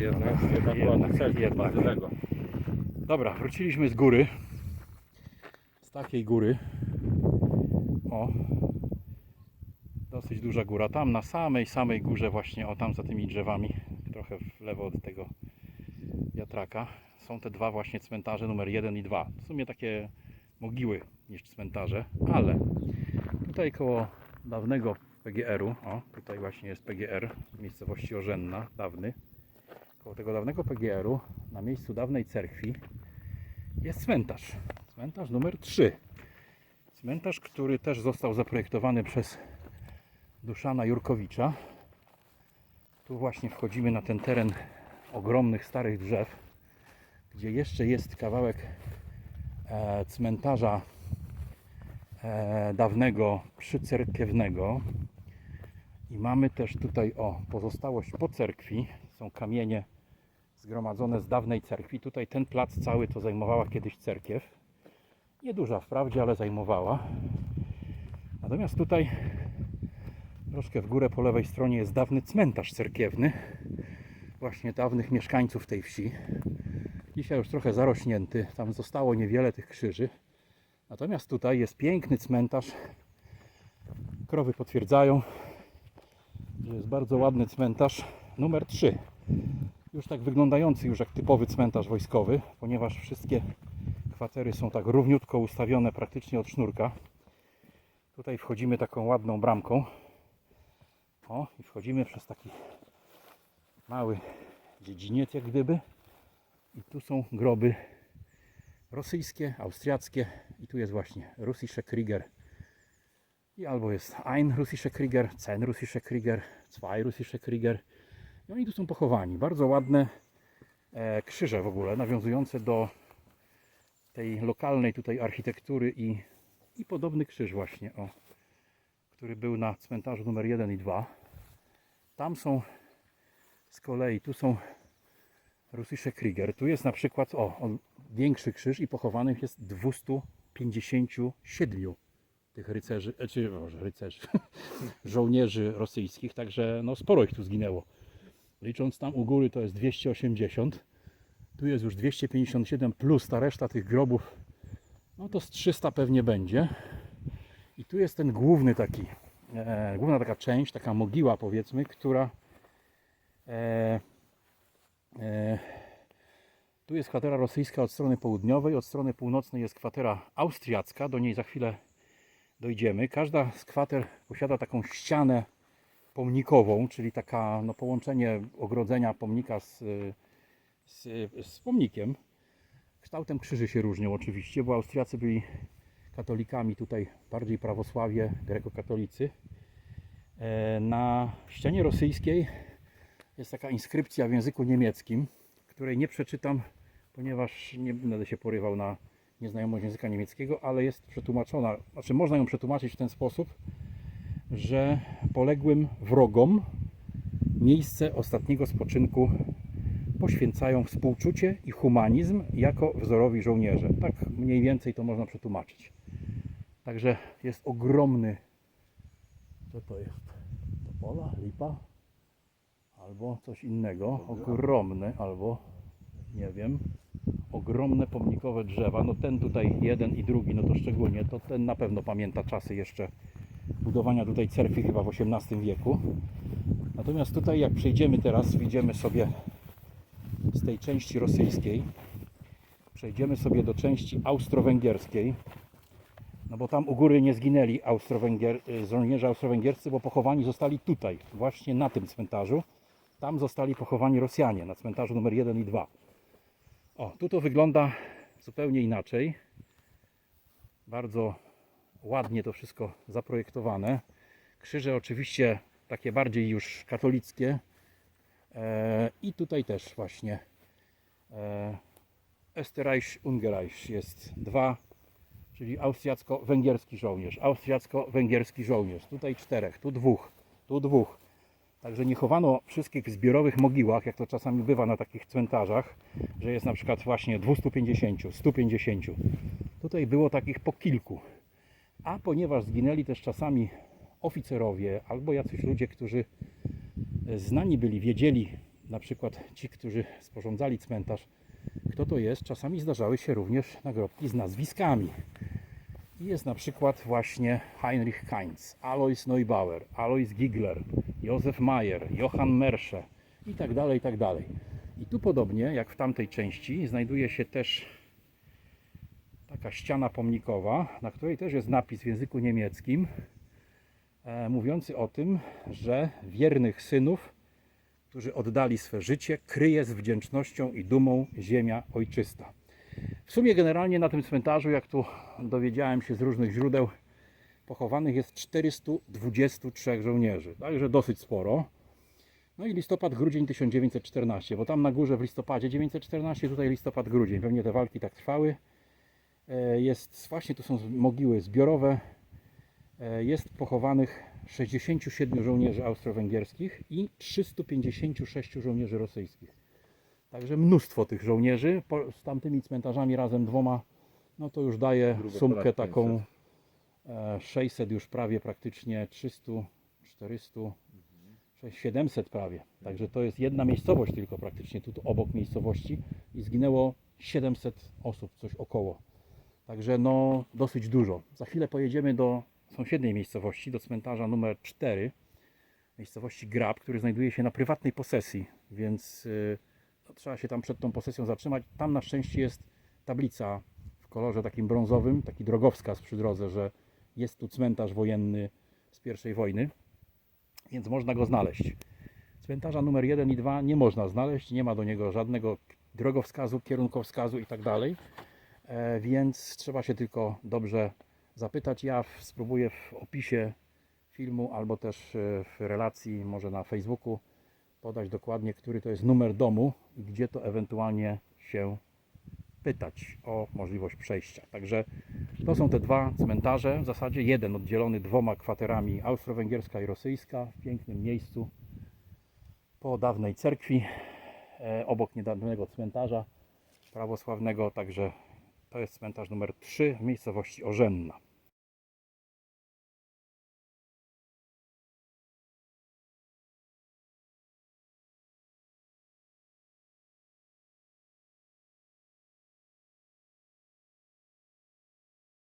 Jednak, jednak, Jednak, tego. Dobra, wróciliśmy z góry. Z takiej góry. O. Dosyć duża góra. Tam na samej, samej górze właśnie, o tam za tymi drzewami, trochę w lewo od tego wiatraka, są te dwa właśnie cmentarze numer 1 i 2. W sumie takie mogiły niż cmentarze, ale tutaj koło dawnego PGR-u, o tutaj właśnie jest PGR, miejscowości Orzenna, dawny. Koło tego dawnego PGR-u, na miejscu dawnej cerkwi, jest cmentarz. Cmentarz numer 3. Cmentarz, który też został zaprojektowany przez Duszana Jurkowicza. Tu właśnie wchodzimy na ten teren ogromnych starych drzew, gdzie jeszcze jest kawałek e, cmentarza e, dawnego przycerkiewnego. I mamy też tutaj o pozostałość po cerkwi. Są kamienie zgromadzone z dawnej cerkwi. Tutaj ten plac cały to zajmowała kiedyś cerkiew. Nieduża wprawdzie, ale zajmowała. Natomiast tutaj troszkę w górę po lewej stronie jest dawny cmentarz cerkiewny. Właśnie dawnych mieszkańców tej wsi. Dzisiaj już trochę zarośnięty. Tam zostało niewiele tych krzyży. Natomiast tutaj jest piękny cmentarz. Krowy potwierdzają, jest bardzo ładny cmentarz numer 3 już tak wyglądający już jak typowy cmentarz wojskowy, ponieważ wszystkie kwatery są tak równiutko ustawione praktycznie od sznurka. Tutaj wchodzimy taką ładną bramką. O, i wchodzimy przez taki mały dziedziniec jak gdyby. I tu są groby rosyjskie, austriackie i tu jest właśnie Russische Krieger. I albo jest ein Russische Krieger, Zehn Russische Krieger, zwei Russische Krieger. I oni tu są pochowani. Bardzo ładne e, krzyże w ogóle, nawiązujące do tej lokalnej tutaj architektury i, i podobny krzyż właśnie, o, który był na cmentarzu numer 1 i 2. Tam są z kolei, tu są Russische Krieger. Tu jest na przykład, o, większy krzyż i pochowanych jest 257 tych rycerzy, e, czy rycerzy, żołnierzy rosyjskich, także no sporo ich tu zginęło. Licząc tam u góry to jest 280. Tu jest już 257 plus ta reszta tych grobów. No to z 300 pewnie będzie. I tu jest ten główny taki, e, główna taka część, taka mogiła powiedzmy, która e, e, tu jest kwatera rosyjska od strony południowej, od strony północnej jest kwatera austriacka, do niej za chwilę dojdziemy. Każda z kwater posiada taką ścianę pomnikową, czyli taka no, połączenie ogrodzenia pomnika z, z, z pomnikiem. Kształtem krzyży się różnią oczywiście, bo Austriacy byli katolikami, tutaj bardziej prawosławie, grekokatolicy. E, Na ścianie rosyjskiej jest taka inskrypcja w języku niemieckim, której nie przeczytam, ponieważ nie będę się porywał na nieznajomość języka niemieckiego, ale jest przetłumaczona, znaczy można ją przetłumaczyć w ten sposób, że poległym wrogom miejsce ostatniego spoczynku poświęcają współczucie i humanizm jako wzorowi żołnierze. Tak mniej więcej to można przetłumaczyć. Także jest ogromny. Co to jest? Topola? Lipa? Albo coś innego. Ogromny, albo nie wiem. Ogromne pomnikowe drzewa. No ten tutaj jeden i drugi, no to szczególnie, to ten na pewno pamięta czasy jeszcze budowania tutaj cerkwi chyba w XVIII wieku. Natomiast tutaj jak przejdziemy teraz, wyjdziemy sobie z tej części rosyjskiej, przejdziemy sobie do części austro-węgierskiej, no bo tam u góry nie zginęli Austro-Węgier, y, żołnierze austro-węgierscy, bo pochowani zostali tutaj, właśnie na tym cmentarzu. Tam zostali pochowani Rosjanie, na cmentarzu numer 1 i 2. O, tu to wygląda zupełnie inaczej. Bardzo ładnie to wszystko zaprojektowane. Krzyże oczywiście takie bardziej już katolickie. E, I tutaj też właśnie e, Österreich Ungerreich jest dwa, czyli austriacko-węgierski żołnierz, austriacko-węgierski żołnierz. Tutaj czterech, tu dwóch, tu dwóch. Także nie chowano wszystkich w zbiorowych mogiłach, jak to czasami bywa na takich cmentarzach, że jest na przykład właśnie 250, 150. Tutaj było takich po kilku. A ponieważ zginęli też czasami oficerowie albo jacyś ludzie, którzy znani byli, wiedzieli na przykład ci, którzy sporządzali cmentarz, kto to jest, czasami zdarzały się również nagrobki z nazwiskami. Jest na przykład właśnie Heinrich Kainz, Alois Neubauer, Alois Gigler, Józef Mayer, Johann Mersche i tak dalej, i tak dalej. I tu podobnie jak w tamtej części znajduje się też taka ściana pomnikowa, na której też jest napis w języku niemieckim e, mówiący o tym, że wiernych synów, którzy oddali swe życie, kryje z wdzięcznością i dumą ziemia ojczysta. W sumie generalnie na tym cmentarzu, jak tu dowiedziałem się z różnych źródeł, pochowanych jest 423 żołnierzy, także dosyć sporo. No i listopad, grudzień 1914, bo tam na górze w listopadzie 1914, tutaj listopad, grudzień. Pewnie te walki tak trwały. E, Jest, właśnie tu są mogiły zbiorowe. E, Jest pochowanych 67 żołnierzy austro-węgierskich i 356 żołnierzy rosyjskich. Także mnóstwo tych żołnierzy. Z tamtymi cmentarzami razem dwoma, no to już daje sumkę taką e, 600 już prawie praktycznie 300, 400, 700 prawie. Także to jest jedna miejscowość tylko praktycznie tu obok miejscowości i zginęło 700 osób, coś około. Także no dosyć dużo. Za chwilę pojedziemy do sąsiedniej miejscowości, do cmentarza numer 4, miejscowości Grab, który znajduje się na prywatnej posesji, więc y, no, trzeba się tam przed tą posesją zatrzymać. Tam na szczęście jest tablica w kolorze takim brązowym, taki drogowskaz przy drodze, że jest tu cmentarz wojenny z I wojny, więc można go znaleźć. Cmentarza numer 1 i 2 nie można znaleźć, nie ma do niego żadnego drogowskazu, kierunkowskazu i tak dalej, E, więc trzeba się tylko dobrze zapytać. Ja spróbuję w opisie filmu albo też e, w relacji, może na Facebooku, podać dokładnie, który to jest numer domu i gdzie to ewentualnie się pytać o możliwość przejścia. Także to są te dwa cmentarze, w zasadzie jeden oddzielony dwoma kwaterami austro-węgierska i rosyjska w pięknym miejscu po dawnej cerkwi, e, obok niedawnego cmentarza prawosławnego, także to jest cmentarz numer 3 w miejscowości Orzenna.